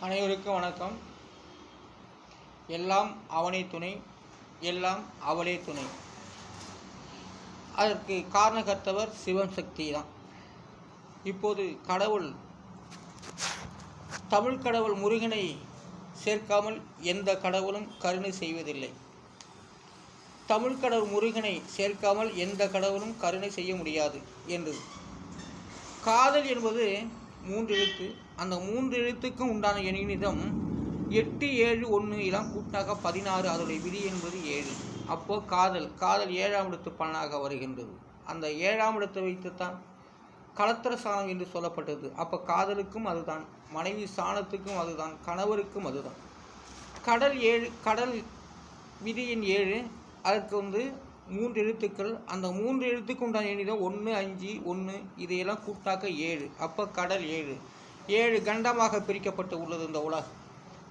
அனைவருக்கும் வணக்கம். எல்லாம் அவனே துணை எல்லாம் அவளே துணை. அதற்கு காரணகர்த்தவர் சிவன் சக்தி தான். இப்போது கடவுள் தமிழ் கடவுள் முருகனை சேர்க்காமல் எந்த கடவுளும் கருணை செய்வதில்லை. தமிழ் கடவுள் முருகனை சேர்க்காமல் எந்த கடவுளும் கருணை செய்ய முடியாது என்று. காதல் என்பது மூன்று எழுத்து. அந்த மூன்று எழுத்துக்கும் உண்டான எண்ணிதம் எட்டு ஏழு ஒன்று இளம் கூட்டாக பதினாறு அதனுடைய விதி என்பது ஏழு. அப்போ காதல் காதல் ஏழாம் இடத்து பலனாக வருகின்றது. அந்த ஏழாம் இடத்தை வைத்துத்தான் கலத்திர சாணம் என்று சொல்லப்பட்டது. அப்போ காதலுக்கும் அதுதான் மனைவி சாணத்துக்கும் அதுதான் கணவருக்கும் அதுதான். கடல் ஏழு கடல் விதியின் ஏழு அதற்கு வந்து மூன்று எழுத்துக்கள் அந்த மூன்று எழுத்துக்கு உண்டான எண்ணிதான் ஒன்று அஞ்சு ஒன்று இதையெல்லாம் கூட்டாக்க ஏழு அப்போ கடல் ஏழு. ஏழு கண்டமாக பிரிக்கப்பட்டு உள்ளது இந்த உலகம்.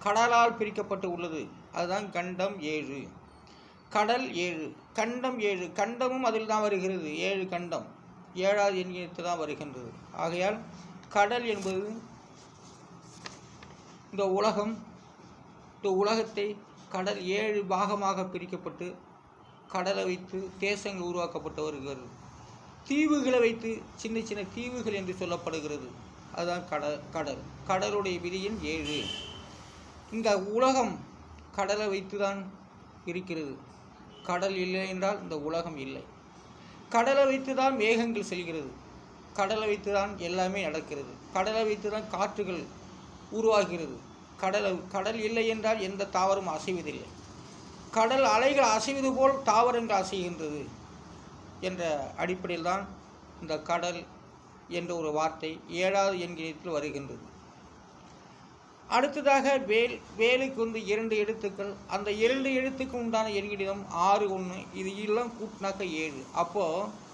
கடலால் பிரிக்கப்பட்டு உள்ளது. அதுதான் கண்டம் ஏழு. கடல் ஏழு. கண்டம் ஏழு. கண்டமும் அதில் தான் வருகிறது. ஏழு கண்டம். ஏழாவது எண்ணியத்து தான் வருகின்றது. ஆகையால் கடல் என்பது இந்த உலகம் இந்த உலகத்தை கடல் ஏழு பாகமாக பிரிக்கப்பட்டு கடலை வைத்து தேசங்கள் உருவாக்கப்பட்டு வருகிறது தீவுகளை வைத்து சின்ன சின்ன தீவுகள் என்று சொல்லப்படுகிறது. அதுதான் கடல் கடல். கடலுடைய விதியின் ஏழு. இந்த உலகம் கடலை வைத்து தான் இருக்கிறது. கடல் இல்லை என்றால் இந்த உலகம் இல்லை. கடலை வைத்து தான் மேகங்கள் செல்கிறது. கடலை வைத்து தான் எல்லாமே நடக்கிறது. கடலை வைத்து தான் காற்றுகள் உருவாகிறது. கடல் கடல் இல்லை என்றால் எந்த தாவரும் அசைவதில்லை. கடல் அலைகள் அசைவது போல் தாவரங்கள் அசைகின்றது என்ற அடிப்படையில் தான் இந்த கடல் என்ற ஒரு வார்த்தை ஏழாவது எண்கிணத்தில் வருகின்றது. அடுத்ததாக வேல் வேலுக்கு வந்து இரண்டு எழுத்துக்கள். அந்த இரண்டு எழுத்துக்கு உண்டான எண்கிணிதம் ஆறு ஒன்று இது எல்லாம் கூட்டினாக்க ஏழு. அப்போது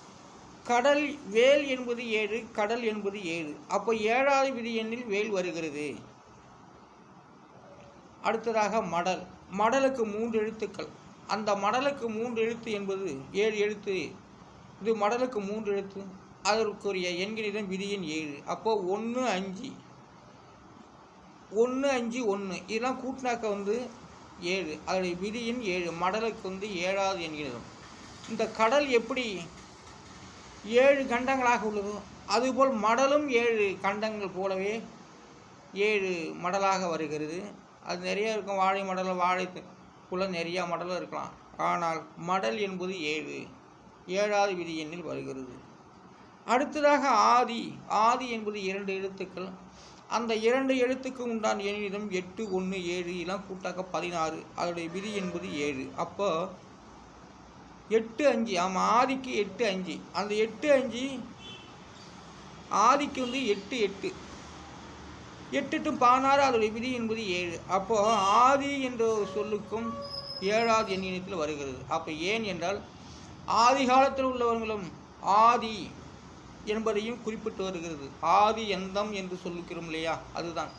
கடல் வேல் என்பது ஏழு கடல் என்பது ஏழு. அப்போ ஏழாவது விதி எண்ணில் வேல் வருகிறது. அடுத்ததாக மடல். மடலுக்கு மூன்று எழுத்துக்கள். அந்த மடலுக்கு மூன்று எழுத்து என்பது ஏழு எழுத்து. இது மடலுக்கு மூன்று எழுத்து. அதற்குரிய எண்களிடம் விதியின் ஏழு. அப்போது ஒன்று அஞ்சு. ஒன்று அஞ்சு ஒன்று இதெல்லாம் கூட்டினாக்க வந்து ஏழு. அதனுடைய விதியின் ஏழு. மடலுக்கு வந்து ஏழாவது எண்கிணிதம் இந்த கடல் எப்படி ஏழு கண்டங்களாக உள்ளதோ அதுபோல் மடலும் ஏழு கண்டங்கள் போலவே ஏழு மடலாக வருகிறது. அது நிறைய இருக்கும். வாழை மடல் குள்ள நிறையா மடலும் இருக்கலாம். ஆனால் மடல் என்பது ஏழு. ஏழாவது விதி எண்ணில் வருகிறது. அடுத்ததாக ஆதி. ஆதி என்பது இரண்டு எழுத்துக்கள். அந்த இரண்டு எழுத்துக்கு உண்டான எண்ணிடம் எட்டு ஒன்று ஏழு எல்லாம் கூட்டாக்க பதினாறு. அதோடைய விதி என்பது ஏழு. அப்போ எட்டு அஞ்சு. ஆமாம் ஆதிக்கு எட்டு அஞ்சு. அந்த எட்டு அஞ்சு ஆதிக்கு வந்து எட்டு எட்டு. எட்டு பதினாறு அதோடைய விதி என்பது ஏழு. அப்போ ஆதி என்ற ஒரு சொல்லுக்கும் ஏழாவது எண்ணினத்தில் வருகிறது. அப்போ ஏன் என்றால் ஆதி காலத்தில் உள்ளவர்களும் ஆதி என்பதையும் குறிப்பிட்டு வருகிறது. ஆதி எந்தம் என்று சொல்லுகிறோம் இல்லையா? அதுதான்.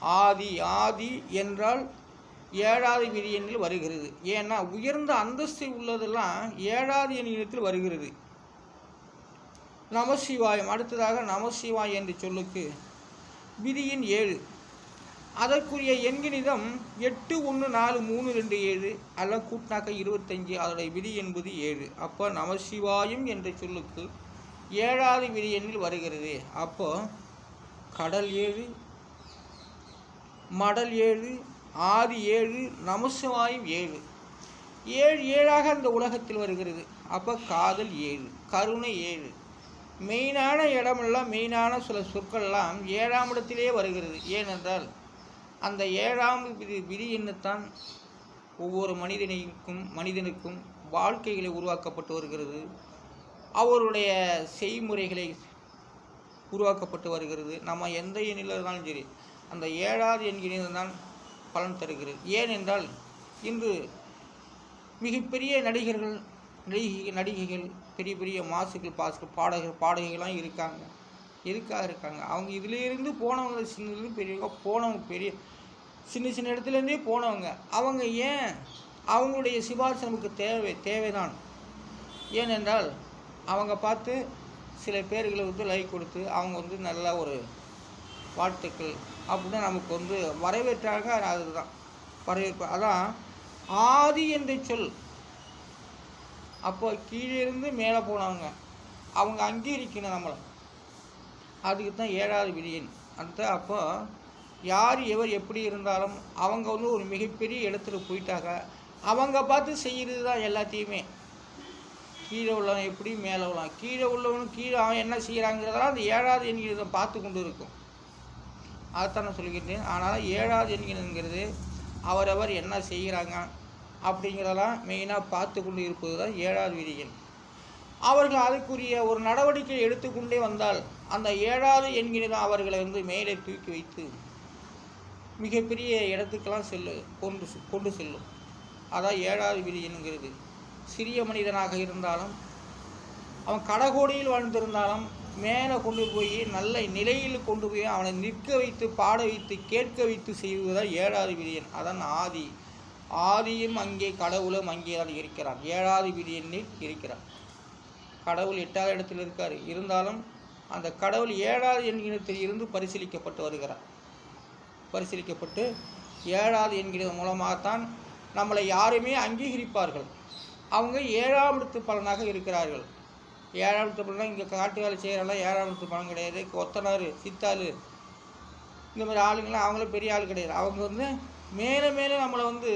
ஆதி ஆதி என்றால் ஏழாவது விதி எண்ணில் வருகிறது. ஏன்னா உயர்ந்த அந்தஸ்து உள்ளதெல்லாம் ஏழாவது எண்ணினத்தில் வருகிறது. நமசிவாயம் அடுத்ததாக நமசிவாய் என்று சொல்லுக்கு விதியின் ஏழு. அதற்குரிய எண்கிணிதம் எட்டு ஒன்று நாலு மூணு ரெண்டு ஏழு அல்ல கூட்டினாக்க இருபத்தஞ்சு அதோடைய விதி என்பது ஏழு. அப்போ நமசிவாயம் என்ற சொல்லுக்கு ஏழாவது விதி எண்ணில் வருகிறது. அப்போ கடல் ஏழு மடல் ஏழு ஆதி ஏழு நமசிவாயம் ஏழு. ஏழு ஏழாக அந்த உலகத்தில் வருகிறது. அப்போ காதல் ஏழு கருணை ஏழு. மெயினான இடமெல்லாம் மெயினான சில சொற்கள்லாம் ஏழாம் இடத்திலே வருகிறது. ஏனென்றால் அந்த ஏழாம் விதி விதி என்னத்தான்? ஒவ்வொரு மனிதனுக்கும் மனிதனுக்கும் வாழ்க்கைகளை உருவாக்கப்பட்டு வருகிறது. அவருடைய செய்முறைகளை உருவாக்கப்பட்டு வருகிறது. நம்ம எந்த எண்ணில் இருந்தாலும் சரி அந்த ஏழாவது எண்கிணில் தான் பலன் தருகிறது. ஏனென்றால் இன்று மிகப்பெரிய நடிகர்கள் நடிகை நடிகைகள் பெரிய பெரிய மாசுக்கள் பாசுக்கள் பாடகர் பாடகைகள்லாம் இருக்காங்க. எதுக்காக இருக்காங்க. அவங்க இதுலேருந்து போனவங்க சின்னதுலேருந்து பெரியவங்க போனவங்க பெரிய சின்ன சின்ன இடத்துலேருந்தே போனவங்க. அவங்க ஏன்? அவங்களுடைய சிபாரிசு நமக்கு தேவை தேவைதான். ஏனென்றால் அவங்க பார்த்து சில பேர்களை வந்து லைக் கொடுத்து அவங்க வந்து நல்ல ஒரு வாழ்த்துக்கள் அப்படின்னு நமக்கு வந்து வரவேற்றாங்க அதுதான் வரவேற்பு. அதான் ஆதி என்ற சொல். அப்போ கீழே இருந்து மேலே போனவங்க. அவங்க அங்கீகரிக்கணும் நம்மளை. அதுக்கு தான் ஏழாவது விதியன். அந்த அப்போ யார் எவர் எப்படி இருந்தாலும் அவங்க வந்து ஒரு மிகப்பெரிய இடத்துல போயிட்டாங்க. அவங்க பார்த்து செய்கிறது தான் எல்லாத்தையுமே. கீழே உள்ளவன் எப்படி மேலே உள்ளவன். கீழே உள்ளவனும் கீழே அவன் என்ன செய்கிறாங்கிறதெல்லாம் அந்த ஏழாவது எண்கிறத பார்த்து கொண்டு இருக்கும். அதைத்தான் நான் சொல்லிக்கிட்டேன் ஆனால் ஏழாவது எண்கிறதுங்கிறது அவரவர் என்ன செய்கிறாங்க அப்படிங்கிறதெல்லாம் மெயினாக பார்த்து கொண்டு இருப்பது தான் ஏழாவது விதிகள். அவர்கள் அதுக்குரிய ஒரு நடவடிக்கை எடுத்துக்கொண்டே வந்தால் அந்த ஏழாவது என்கிறது அவர்களை வந்து மேலே தூக்கி வைத்து மிகப்பெரிய இடத்துக்கெல்லாம் செல்லு கொண்டு கொண்டு செல்லும். அதான் ஏழாவது விதி என்கிறது. சிறிய மனிதனாக இருந்தாலும் அவன் கடகோடியில் வாழ்ந்திருந்தாலும் மேலே கொண்டு போய் நல்ல நிலையில் கொண்டு போய் அவனை நிற்க வைத்து பாட வைத்து கேட்க வைத்து செய்வதுதான் ஏழாவது விதியன் அதான் ஆதி ஆதியும் அங்கே கடவுளும் அங்கே தான் இருக்கிறான் ஏழாவது விதி எண்ணில் இருக்கிறான் கடவுள் எட்டாவது இடத்தில் இருக்கார். இருந்தாலும் அந்த கடவுள் ஏழாவது எண்கிணத்தில் இருந்து பரிசீலிக்கப்பட்டு வருகிறார். பரிசீலிக்கப்பட்டு ஏழாவது என்கிறது மூலமாகத்தான் நம்மளை யாருமே அங்கீகரிப்பார்கள். அவங்க ஏழாம் இடத்து பலனாக இருக்கிறார்கள். ஏழாம் இடத்து பலனாக இங்கே காட்டு வேலை செய்கிறலாம் ஏழாம் இடத்து பலன் கிடையாது. கொத்தனார் சித்தாள் இந்த மாதிரி ஆளுங்களாம் அவங்களும் பெரிய ஆள் கிடையாது. அவங்க வந்து மேலே மேலே நம்மளை வந்து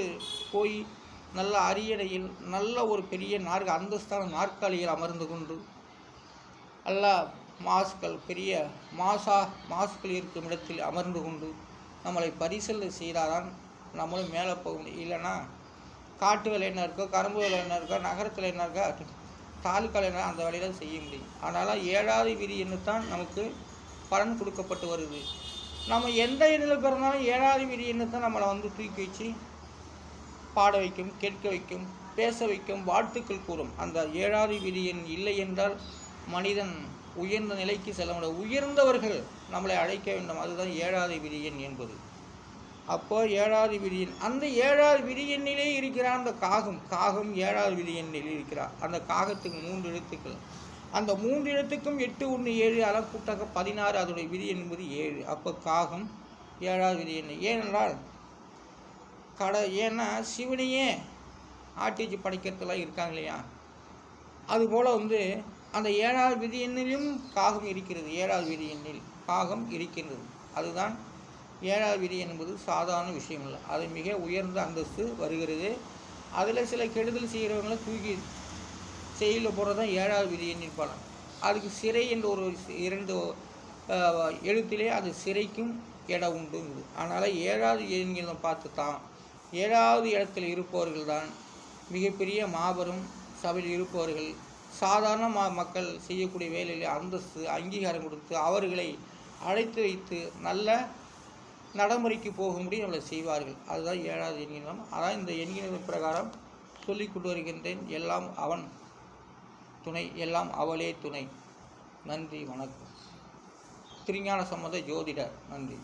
போய் நல்ல அரியணையில் நல்ல ஒரு பெரிய நாற்க அந்தஸ்தான நாற்காலியில் அமர்ந்து கொண்டு நல்லா மாஸ்கள் பெரிய மாசா மாஸ்கள் இருக்கும் இடத்தில் அமர்ந்து கொண்டு நம்மளை பரிசீலனை செய்தாதான் நம்மளும் மேலே போக முடியும். இல்லைன்னா காட்டு வேலை என்ன இருக்கோ கரும்பு வேலை என்ன இருக்கோ நகரத்தில் என்ன இருக்கோ தாலுக்காவில் என்ன அந்த வேலையில் செய்ய முடியும். அதனால் ஏழாவது விதி தான் நமக்கு பலன் கொடுக்கப்பட்டு வருது. நம்ம எந்த இதில் பிறந்தாலும் ஏழாவது விதி தான் நம்மளை வந்து தூக்கி வச்சு பாட வைக்கும் கேட்க வைக்கும் பேச வைக்கும் வாழ்த்துக்கள் கூறும். அந்த ஏழாவது விதி எண் இல்லை என்றால் மனிதன் உயர்ந்த நிலைக்கு செல்ல முடியாது. உயர்ந்தவர்கள் நம்மளை அழைக்க வேண்டும். அதுதான் ஏழாவது விதி எண் என்பது. அப்போ ஏழாவது விதி எண் அந்த ஏழாவது விதி எண்ணிலே இருக்கிறான் அந்த காகம் காகம் ஏழாவது விதி எண்ணில் இருக்கிறார். அந்த காகத்துக்கு மூன்று எழுத்துக்கள். அந்த மூன்று இடத்துக்கும் எட்டு ஒன்று ஏழு அளக்கூட்டாக பதினாறு அதோடைய விதி என்பது ஏழு. அப்போ காகம் ஏழாவது விதி என்ன? ஏனென்றால் கடை ஏன்னா சிவனையே ஆட்டிச்சு படைக்கிறதுலாம் இருக்காங்க இல்லையா? அதுபோல் வந்து அந்த ஏழாவது விதி எண்ணிலும் காகம் இருக்கிறது. ஏழாவது விதி எண்ணில் காகம் இருக்கிறது அதுதான் ஏழாவது விதி என்பது சாதாரண விஷயம் இல்லை அது மிக உயர்ந்த அந்தஸ்து வருகிறது. அதில் சில கெடுதல் செய்கிறவங்களை தூக்கி செயலில் போடுறது தான் ஏழாவது விதி எண்ணில் அதுக்கு சிறை என்ற ஒரு இரண்டு எழுத்திலே அது சிறைக்கும் இடம் உண்டுங்குது அதனால் ஏழாவது எண்கிறத பார்த்து தான் ஏழாவது இடத்தில் இருப்பவர்கள் தான் மிகப்பெரிய மாபெரும் சபையில் இருப்பவர்கள். சாதாரண ம மக்கள் செய்யக்கூடிய வேலையில் அந்தஸ்து அங்கீகாரம் கொடுத்து அவர்களை அழைத்து வைத்து நல்ல நடைமுறைக்கு போகும்படி நம்மளை செய்வார்கள். அதுதான் ஏழாவது எண்கினம் அதான் இந்த எண்கினம் பிரகாரம் சொல்லிக் கொண்டு வருகின்றேன். எல்லாம் அவன். துணை எல்லாம் அவளே துணை. நன்றி வணக்கம். திருஞான சம்மத ஜோதிடர் நன்றி.